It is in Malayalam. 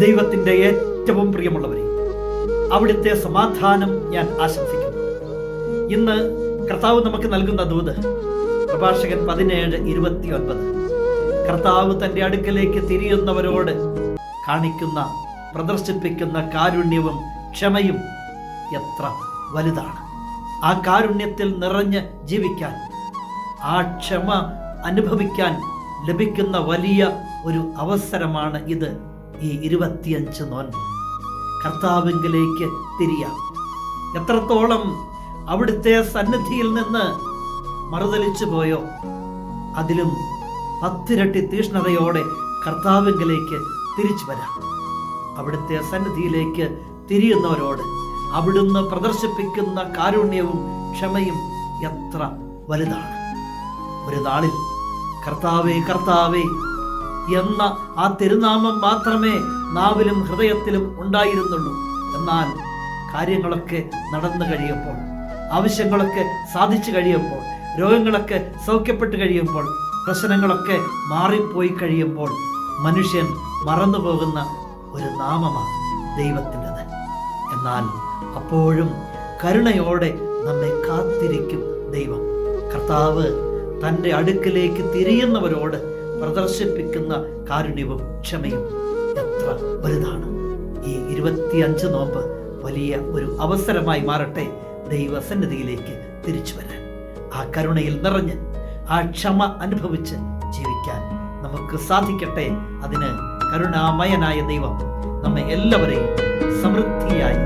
ദൈവത്തിന്റെ ഏറ്റവും പ്രിയമുള്ളവരെ അവിടുത്തെ സമാധാനം ഞാൻ ആശംസിക്കുന്നു. ഇന്ന് കർത്താവ് നമുക്ക് നൽകുന്ന ദൂത് പ്രഭാഷകൻ പതിനേഴ് ഇരുപത്തി ഒൻപത് കർത്താവ് തന്റെ അടുക്കലേക്ക് തിരിയുന്നവരോട് കാണിക്കുന്ന പ്രദർശിപ്പിക്കുന്ന കാരുണ്യവും ക്ഷമയും എത്ര വലുതാണ്. ആ കാരുണ്യത്തിൽ നിറഞ്ഞ് ജീവിക്കാൻ ആ ക്ഷമ അനുഭവിക്കാൻ ലഭിക്കുന്ന വലിയ ഒരു അവസരമാണ് ഇത്. ഈ ഇരുപത്തിയഞ്ച് നോൻപ് കർത്താവിങ്കിലേക്ക് തിരിയാം. എത്രത്തോളം അവിടുത്തെ സന്നിധിയിൽ നിന്ന് മറുതലിച്ചു പോയോ അതിലും പത്തിരട്ടി തീഷ്ണതയോടെ കർത്താവിങ്കിലേക്ക് തിരിച്ചു വരാം. അവിടുത്തെ സന്നിധിയിലേക്ക് തിരിയുന്നവരോട് അവിടുന്ന് പ്രദർശിപ്പിക്കുന്ന കാരുണ്യവും ക്ഷമയും എത്ര വലുതാണ്. ഒരു നാളിൽ കർത്താവേ കർത്താവേ എന്ന ആ തിരുനാമം മാത്രമേ നാവിലും ഹൃദയത്തിലും ഉണ്ടായിരുന്നുള്ളൂ. എന്നാൽ കാര്യങ്ങളൊക്കെ നടന്നു കഴിയുമ്പോൾ ആവശ്യങ്ങളൊക്കെ സാധിച്ചു കഴിയുമ്പോൾ രോഗങ്ങളൊക്കെ സൗഖ്യപ്പെട്ട് കഴിയുമ്പോൾ പ്രശ്നങ്ങളൊക്കെ മാറിപ്പോയി കഴിയുമ്പോൾ മനുഷ്യൻ മറന്നു പോകുന്ന ഒരു നാമമാണ് ദൈവത്തിന്റെത്. എന്നാൽ അപ്പോഴും കരുണയോടെ നമ്മെ കാത്തിരിക്കും ദൈവം. കർത്താവ് തന്റെ അടുക്കിലേക്ക് തിരിയുന്നവരോട് പ്രദർശിപ്പിക്കുന്ന കാരുണ്യവും ക്ഷമയും എത്ര വലുതാണ്. ഈ ഇരുപത്തിയഞ്ച് നോമ്പ് വലിയ ഒരു അവസരമായി മാറട്ടെ ദൈവസന്നിധിയിലേക്ക് തിരിച്ചു വരാൻ. ആ കരുണയിൽ നിറഞ്ഞ് ആ ക്ഷമ അനുഭവിച്ച് ജീവിക്കാൻ നമുക്ക് സാധിക്കട്ടെ. അതിന് കരുണാമയനായ ദൈവം നമ്മെ എല്ലാവരെയും സമൃദ്ധിയായി